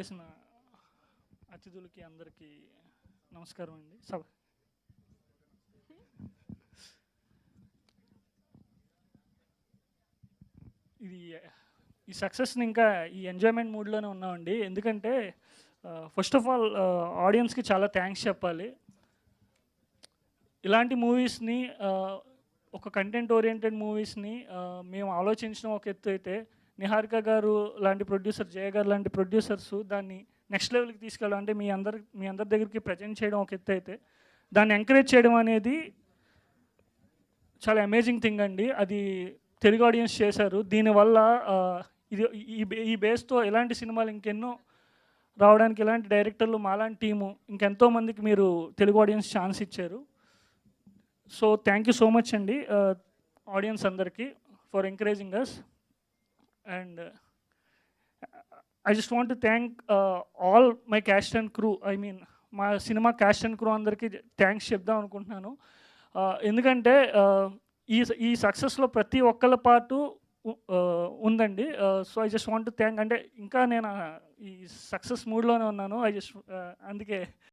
విచ్చేసిన అతిథులకి అందరికీ నమస్కారం అండి. సభ. ఇది ఈ సక్సెస్ని ఇంకా ఈ ఎంజాయ్మెంట్ మూడ్లోనే ఉన్నామండి. ఎందుకంటే ఫస్ట్ ఆఫ్ ఆల్ ఆడియన్స్కి చాలా థ్యాంక్స్ చెప్పాలి. ఇలాంటి మూవీస్ని ఒక కంటెంట్ ఓరియంటెడ్ మూవీస్ని మేము ఆలోచించడం ఒక ఎత్తు అయితే నిహారిక గారు లాంటి ప్రొడ్యూసర్ జయ గారు లాంటి ప్రొడ్యూసర్స్ దాన్ని నెక్స్ట్ లెవెల్కి తీసుకెళ్ళడం అంటే మీ అందరి మీ అందరి దగ్గరికి ప్రజెంట్ చేయడం ఒక ఎత్తు అయితే దాన్ని ఎంకరేజ్ చేయడం అనేది చాలా అమేజింగ్ థింగ్ అండి. అది తెలుగు ఆడియన్స్ చేశారు. దీనివల్ల ఇది ఈ ఈ బేస్తో ఎలాంటి సినిమాలు ఇంకెన్నో రావడానికి ఇలాంటి డైరెక్టర్లు మాలాంటి టీము ఇంకెంతో మందికి మీరు తెలుగు ఆడియన్స్ ఛాన్స్ ఇచ్చారు. So thank you so much అండి ఆడియన్స్ అందరికీ for encouraging us and I just want thank all my cast and crew I mean మా సినిమా క్యాస్ట్ అండ్ క్రూ అందరికీ థ్యాంక్స్ చెప్దాం అనుకుంటున్నాను. Uh, ఎందుకంటే uh, ఈ ఈ సక్సెస్లో ప్రతి ఒక్కళ్ళ పాటు uh, ఉందండి. So I just want thank అంటే ఇంకా నేను ఈ సక్సెస్ మూడ్లోనే ఉన్నాను. ఐ జస్ట్ అందుకే